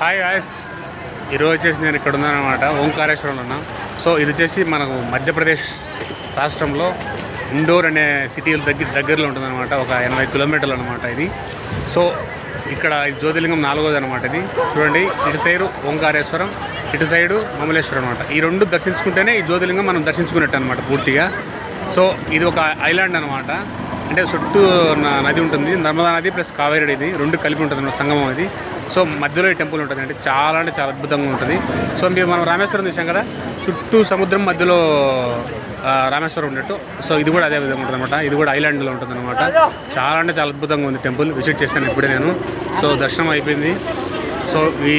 Hi guys ఈరోజు వచ్చేసి నేను ఇక్కడ ఉన్నాను అనమాట ఓంకారేశ్వరంలో ఉన్నా. సో ఇది వచ్చేసి మనకు మధ్యప్రదేశ్ రాష్ట్రంలో ఇండోర్ అనే సిటీ దగ్గర దగ్గరలో ఉంటుందన్నమాట. ఒక ఎనభై కిలోమీటర్లు అనమాట ఇది. సో ఇక్కడ ఈ జ్యోతిలింగం నాలుగోది అనమాట ఇది. చూడండి ఇటు సైడు ఓంకారేశ్వరం ఇటు సైడు మమలేశ్వరం అనమాట ఈ రెండు దర్శించుకుంటేనే ఈ జ్యోతిలింగం మనం దర్శించుకున్నట్టు అనమాట పూర్తిగా. సో ఇది ఒక ఐలాండ్ అనమాట అంటే చుట్టూ నది ఉంటుంది. నర్మదా నది ప్లస్ కావేరి ఇది రెండు కలిపి ఉంటుంది అన్నమాట సంగమం ఇది. సో మధ్యలో ఈ టెంపుల్ ఉంటుంది అంటే చాలా అంటే చాలా అద్భుతంగా ఉంటుంది. సో మీరు మనం రామేశ్వరం చూసాం కదా చుట్టూ సముద్రం మధ్యలో రామేశ్వరం ఉన్నట్టు. సో ఇది కూడా అదే విధంగా ఉంటుంది అనమాట ఇది కూడా ఐలాండ్లో ఉంటుంది అనమాట చాలా అంటే చాలా అద్భుతంగా ఉంది టెంపుల్. విజిట్ చేశాను ఇప్పుడే నేను. సో దర్శనం అయిపోయింది. సో ఈ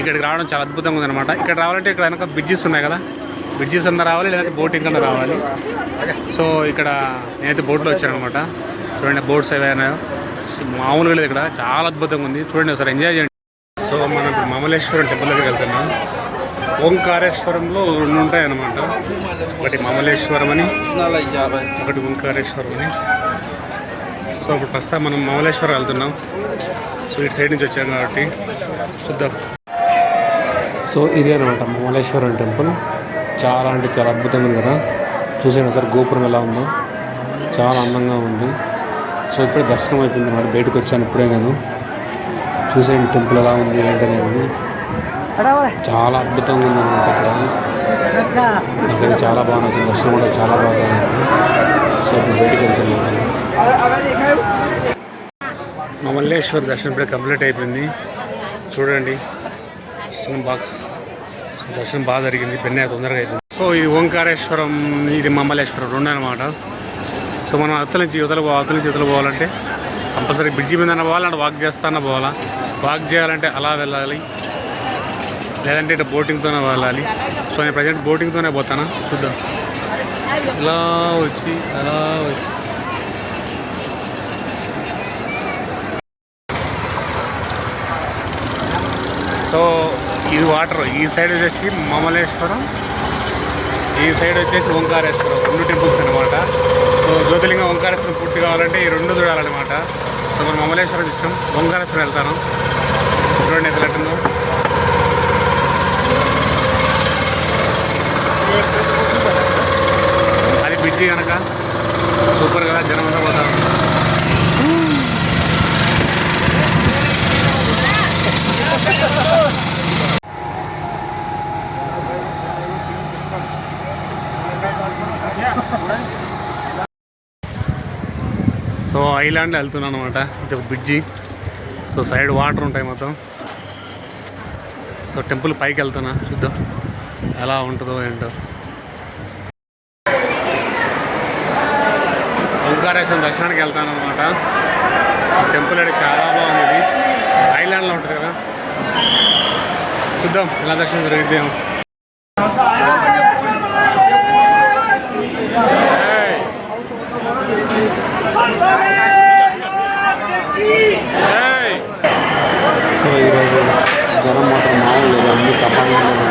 ఇక్కడికి రావడం చాలా అద్భుతంగా ఉంది అనమాట ఇక్కడ రావాలంటే ఇక్కడ వెనక బ్రిడ్జెస్ ఉన్నాయి కదా. బ్రిడ్జెస్ అన్న రావాలి లేదంటే బోటింగ్ అన్న రావాలి. సో ఇక్కడ నేనైతే బోట్లో వచ్చాను అనమాట చూడండి బోట్స్ ఏవైనా మామూలుగా లేదు ఇక్కడ. చాలా అద్భుతంగా ఉంది. చూడండి ఒకసారి ఎంజాయ్ చేయండి. సో మనం ఇప్పుడు మమలేశ్వరం టెంపుల్ దగ్గరికి వెళ్తున్నాం. ఓంకారేశ్వరంలో రెండు ఉంటాయన్నమాట. ఒకటి మమలేశ్వరం అని ఒకటి ఓంకారేశ్వరం అని. సో ఇప్పుడు ప్రస్తుతం మనం మమలేశ్వరం వెళ్తున్నాం. సో ఇటు సైడ్ నుంచి వచ్చాం కాబట్టి చూద్దాం. సో ఇదే అనమాట మమలేశ్వరం టెంపుల్ చాలా అంటే చాలా అద్భుతంగా ఉంది కదా. చూసాను సార్ గోపురం ఎలా ఉందో. చాలా అందంగా ఉంది. సో ఇప్పుడే దర్శనం అయిపోయింది అనమాట బయటకు వచ్చాను ఇప్పుడే నేను. చూసేయండి టెంపుల్ ఎలా ఉంది ఏంటనేది చాలా అద్భుతంగా ఉంది అనమాట ఇక్కడ. నాకైతే చాలా బాగా నచ్చింది. దర్శనం కూడా చాలా బాగా సో ఇప్పుడు బయటకు వెళ్తున్నాను మమల్లేశ్వర్ దర్శనం ఇప్పుడే కంప్లీట్ అయిపోయింది. చూడండి. దర్శనం బాక్స్. దర్శనం బాగా జరిగింది. బెన్న తొందరగా అయిపోయింది. సో ఇది ఓంకారేశ్వరం ఇది మమ్మలేశ్వరం రెండు అనమాట సో మనం అవతల నుంచి యువతలు పో అవతల నుంచి యువతలు పోవాలంటే కంపల్సరీ బ్రిడ్జి మీద పోవాలంటే వాక్ చేస్తానే పోవాలా? వాక్ చేయాలంటే అలా వెళ్ళాలి. లేదంటే ఇటు బోటింగ్తోనే వెళ్ళాలి. సో నేను ప్రజెంట్ బోటింగ్తోనే పోతానా? చూద్దాం. ఇలా వచ్చి అలా వచ్చి. సో ఇది వాటర్ ఈ సైడ్ వచ్చేసి మమలేశ్వరం ఈ సైడ్ వచ్చేసి ఓంకారేశ్వరం. రెండు టెంపుల్స్ అనమాట సో జ్యోతిలింగ ఓంకారేశ్వరం పూర్తి కావాలంటే ఈ రెండు చూడాలన్నమాట. సో మనం అమలేశ్వరం ఇష్టం ఓంకారేశ్వరం వెళ్తాను. చూడండి ఎంత లెట్టిందో అది బ్రిడ్జి కనుక. సూపర్ కదా జనం అంతా పోతారు సో ఐలాండ్ వెళ్తున్నాను అనమాట ఇది ఒక బ్రిడ్జి. సో సైడ్ వాటర్ ఉంటాయి మొత్తం. సో టెంపుల్ పైకి వెళ్తున్నా చూద్దాం. ఎలా ఉంటుందో ఏంటో. ఓంకారేశ్వరం దర్శనానికి వెళ్తాను అనమాట టెంపుల్ అంటే చాలా బాగుంది ఇది. ఐలాండ్లో ఉంటుంది కదా. చూద్దాం ఎలా దర్శనం జరిగిద్దాం సో ఈరోజు జనం మాత్రం మామూలు లేదు అన్ని కంపార్ట్మెంట్లో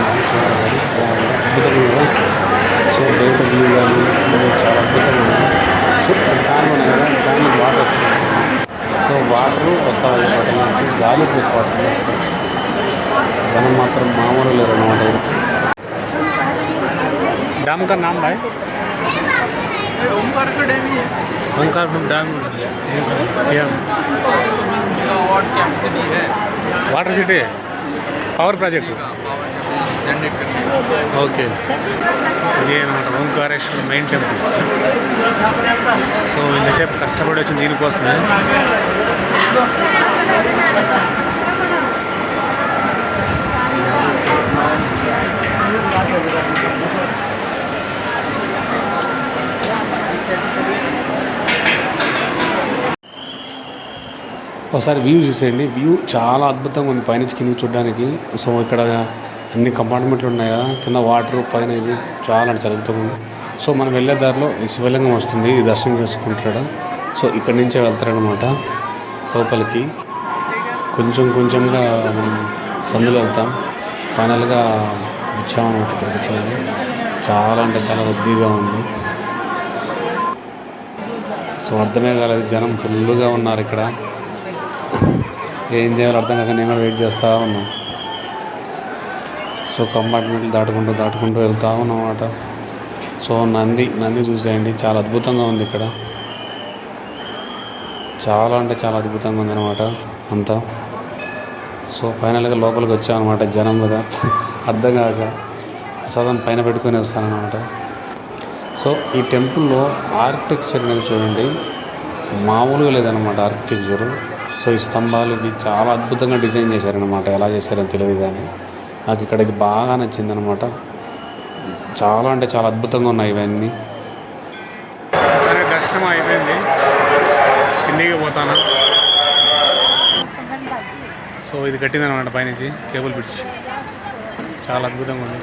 అద్భుతంగా ఉంది సో బయట వ్యూ కానీ ఇది చాలా అద్భుతంగా ఉంది సో ఫ్యాన్ ఉన్నాయి కదా ఫ్యాన్ నుంచి వాటర్ వస్తుంది సో వాటర్ వస్తాయి వాటి నుంచి గాలి ప్లస్ వాటర్ వస్తుంది జనం మాత్రం మామూలు లేరు అన్నమాట डैम का नाम भाई ओमकार का डैम ही है Omkar dam dam megawatt capacity है water city? Power project okay. ఇదేనమాట Omkareshwara main temple so ఇంతసేపు కష్టపడి వచ్చింది దీనికోసమే. Thank you. ఒకసారి వ్యూ చూసేయండి. వ్యూ చాలా అద్భుతంగా ఉంది పైనుంచి కిందకి చూడడానికి. సో ఇక్కడ అన్ని కంపార్ట్మెంట్లు ఉన్నాయి కదా. కింద వాటర్ పైన ఇది చాలా అంటే చాలా ఉంది. సో మనం వెళ్ళే దారిలో శివలింగం వస్తుంది. ఇది దర్శనం చేసుకుంటాడు. సో ఇక్కడి నుంచే వెళ్తారనమాట లోపలికి కొంచెం కొంచెంగా మనం సందులో వెళ్తాం. ఫైనల్గా వచ్చామన్నమాట ఇక్కడికి చూడండి చాలా అంటే చాలా రద్దీగా ఉంది. సో అర్థమే కాలేదు. జనం ఫుల్గా ఉన్నారు ఇక్కడ. ఏం చేయాలో అర్థం కాక నేను కూడా వెయిట్ చేస్తూ ఉన్నాం సో కంపార్ట్మెంట్లు దాటుకుంటూ దాటుకుంటూ వెళ్తూ ఉన్నాం అన్నమాట సో నంది నంది చూసేయండి. చాలా అద్భుతంగా ఉంది ఇక్కడ. చాలా అంటే చాలా అద్భుతంగా ఉంది అనమాట అంతా. సో ఫైనల్గా లోపలికి వచ్చాం అనమాట జనం కదా. అర్థం కాక సదన్ పైన పెట్టుకొని వస్తానన్నమాట. సో ఈ టెంపుల్లో ఆర్కిటెక్చర్ అనేది చూడండి. మామూలుగా లేదనమాట ఆర్కిటెక్చర్ సో ఈ స్తంభాలు ఇవి చాలా అద్భుతంగా డిజైన్ చేశారనమాట ఎలా చేశారని తెలియదు కానీ నాకు ఇక్కడ ఇది బాగా నచ్చిందనమాట చాలా అంటే చాలా అద్భుతంగా ఉన్నాయి ఇవన్నీ. దర్శనం అయిపోయింది. కిందికి పోతాను. సో ఇది కట్టిందనమాట పైనుంచి కేబుల్ బ్రిడ్జ్. చాలా అద్భుతంగా ఉంది.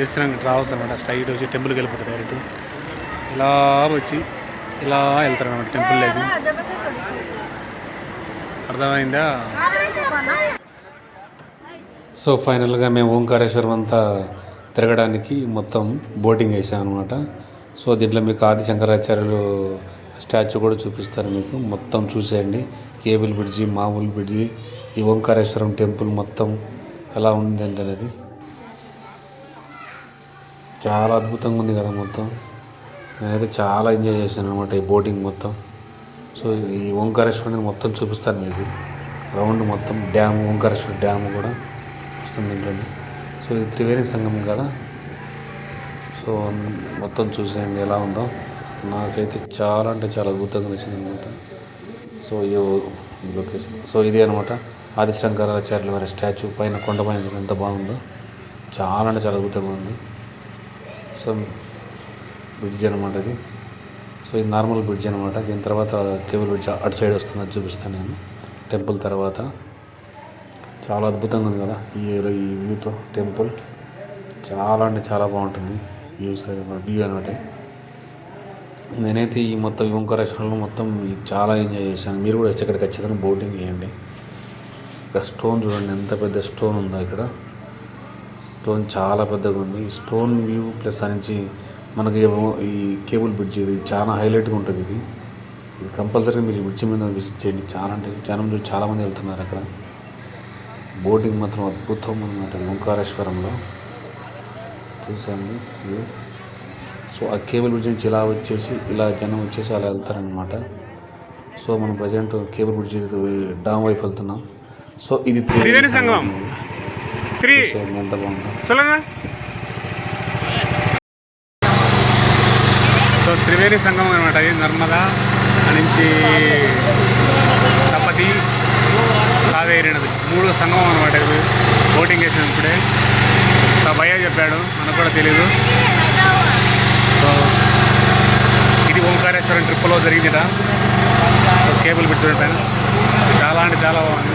దర్శనం రావచ్చు అనమాట స్ట్రైట్ వచ్చి టెంపుల్కి వెళ్ళిపోతారు డైరెక్ట్ ఇలా వచ్చి ఇలా వెళ్తారు అనమాట లేదు అర్థమైందా? సో ఫైనల్గా మేము ఓంకారేశ్వరం అంతా తిరగడానికి మొత్తం బోటింగ్ వేసాం అనమాట సో దీంట్లో మీకు ఆది శంకరాచార్యులు స్టాచ్యూ కూడా చూపిస్తారు మీకు. మొత్తం చూసేయండి. కేబుల్ బ్రిడ్జి మామూలు బ్రిడ్జి ఈ ఓంకారేశ్వరం టెంపుల్ మొత్తం ఎలా ఉంది అంటే అనేది. చాలా అద్భుతంగా ఉంది కదా మొత్తం. నేనైతే చాలా ఎంజాయ్ చేశాను అనమాట ఈ బోటింగ్ మొత్తం. సో ఈ ఓంకారేశ్వరుని మొత్తం చూపిస్తాను మీకు. రౌండ్ మొత్తం డ్యామ్ ఓంకారేశ్వర డ్యామ్ కూడా వస్తుంది దీంట్లోనే సో ఇది త్రివేణి సంగమం కదా. సో మొత్తం చూసేయండి ఎలా ఉందో. నాకైతే చాలా అంటే చాలా అద్భుతంగా నచ్చింది అనమాట సో ఈ లొకేషన్. సో ఇది అనమాట ఆదిశంకరాచార్యుల వారి స్టాచ్యూ పైన కొండ పైన ఎంత బాగుందో. చాలా అంటే చాలా అద్భుతంగా ఉంది. సో బ్రిడ్జ్ అనమాట ఇది. సో ఇది నార్మల్ బ్రిడ్జ్ అనమాట దీని తర్వాత కేబుల్ బ్రిడ్జ్ అటు సైడ్ వస్తుందని చూపిస్తాను నేను. టెంపుల్ తర్వాత. చాలా అద్భుతంగా ఉంది కదా ఈ ఈ వ్యూతో. టెంపుల్ చాలా అంటే చాలా బాగుంటుంది. వ్యూస్ వ్యూ అనమాట నేనైతే ఈ మొత్తం ఈ ఓంకారేశ్వరంలో మొత్తం చాలా ఎంజాయ్ చేశాను. మీరు కూడా వచ్చి ఇక్కడ ఖచ్చితంగా బోటింగ్ చేయండి. ఇక్కడ స్టోన్ చూడండి ఎంత పెద్ద స్టోన్ ఉందో ఇక్కడ. స్టోన్ చాలా పెద్దగా ఉంది. ఈ స్టోన్ వ్యూ ప్లస్ నుంచి మనకి ఈ కేబుల్ బ్రిడ్జ్ ఇది చాలా హైలైట్గా ఉంటుంది ఇది. ఇది కంపల్సరీగా మీరు బ్రిడ్జ్ మీద విజిట్ చేయండి. చాలా అంటే జనం చాలామంది వెళ్తున్నారు అక్కడ. బోటింగ్ మాత్రం అద్భుతం అనమాట ఓంకారేశ్వరంలో. వ్యూ సో ఆ కేబుల్ బ్రిడ్జ్ నుంచి ఇలా వచ్చేసి ఇలా జనం వచ్చేసి అలా వెళ్తారనమాట సో మనం ప్రజెంట్ కేబుల్ బ్రిడ్జ్ డామ్ వైపు వెళ్తున్నాం. సో ఇది. త్రీ ఎంత బాగుందో. త్రివేణి సంఘం అనమాట ఇది నర్మదా నుంచి తపతి కావేరి నది మూడు సంఘం అనమాట ఇది. బోటింగ్ వేసిన ఇప్పుడే. భయ చెప్పాడు మనకు కూడా తెలీదు. సో ఇది ఓంకారేశ్వరం ట్రిప్లో జరిగిందిట. కేబుల్ బ్రిడ్జ్ పైన చాలా అంటే చాలా బాగుంది.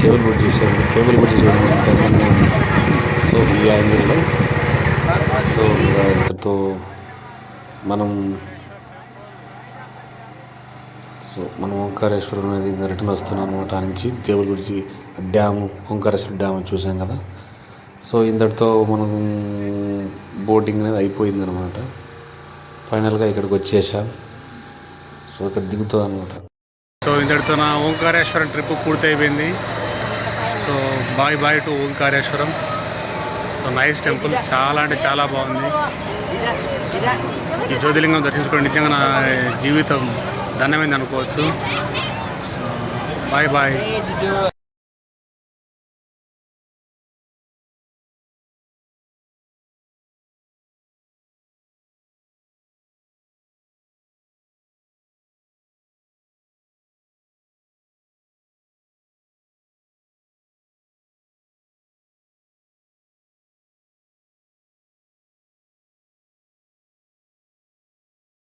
కేబుల్ బుక్ చేశారు. కేబుల్ బుక్ చూడండి సో ఈ యాంగిల్లో. సో ఇంతతో మనం సో మనం ఓంకారేశ్వరం అనేది ఇంకా రిటర్న్ వస్తున్నాం అనమాట నుంచి. కేబుల్ గురించి డ్యాము ఓంకారేశ్వర డ్యామ్ చూసాం కదా. సో ఇంతటితో మనం బోటింగ్ అనేది అయిపోయింది అనమాట ఫైనల్గా ఇక్కడికి వచ్చేసాం. సో ఇక్కడ దిగుతుంది అనమాట సో ఇంతటితో నా ఓంకారేశ్వరం ట్రిప్ పూర్తయిపోయింది. So bye bye to ఓంకారేశ్వరం. So nice temple. చాలా అంటే చాలా బాగుంది. ఈ జ్యోతిలింగం దర్శించుకోవడం నిజంగా నా జీవితం ధన్యమైంది అనుకోవచ్చు. So bye bye